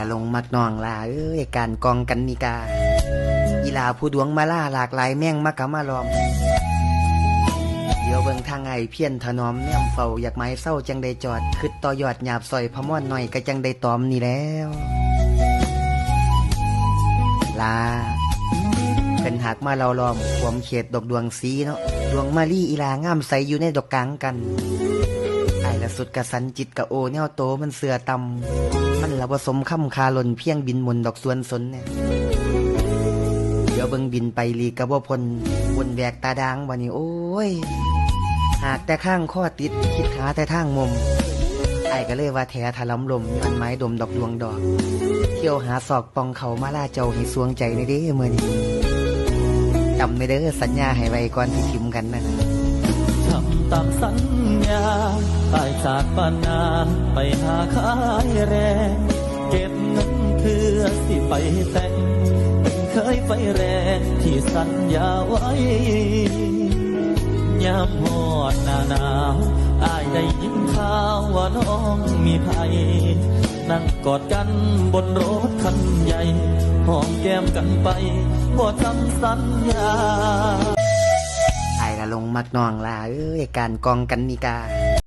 ละลงมักน้องลาเอ้ยการกองกันนิกาอีลาผู้ดวงมาล่าหลากหลายแม่งมากะมาลอม เดี๋ยวเบิ่งทางไอเพี้ยนถนอมแนมเฝ้าอยากไม้เศร้าจังได้จอดคึดต่อยอดหยาบซอยพม่อนหน่อยก็จังได้ตอมนี่แล้วลาเป็นหักมาเราล้อมความเขตดอกดวงสีเนาะดวงมาลี่อีลางามใสอยู่ในดอกกลางกัน สุดกระสันจิตกะโอแนวโตมันเสือตำมันละผสมค่ำคาหล่นเพียงบินมนดอกสวนสนเนี่ยเดี๋ยวเบิ่งบินไปลีกะบ่พลวนแวกตาดางวันนี้โอ้ย หากแต่ข้างข้อติดคิดหาแต่ทางมุมไอ้ก็เลยว่าแท้ถลำลมอันไม้ดมดอกดวงดอก เที่ยวหาศอกปองเขามาล่าเจ้าให้สวงใจในเด้อมื่อนี้จำไม่เด้อสัญญาให้ไว้ก่อนที่ทิมกันนะ ตามสัญญาตายจากบ้านาไปหาขายแรง เก็บเงินเพื่อสิไปแต่งเป็นเคยไฟแรงที่สัญญาไว้ยามหอดหน้าหนาวอายได้ยินข่าวว่าน้องมีภัย นั่งกอดกันบนรถคันใหญ่ หอมแก้มกันไปบ่ทำสัญญา มักน้องลาเอ้ยการกองกันนิกา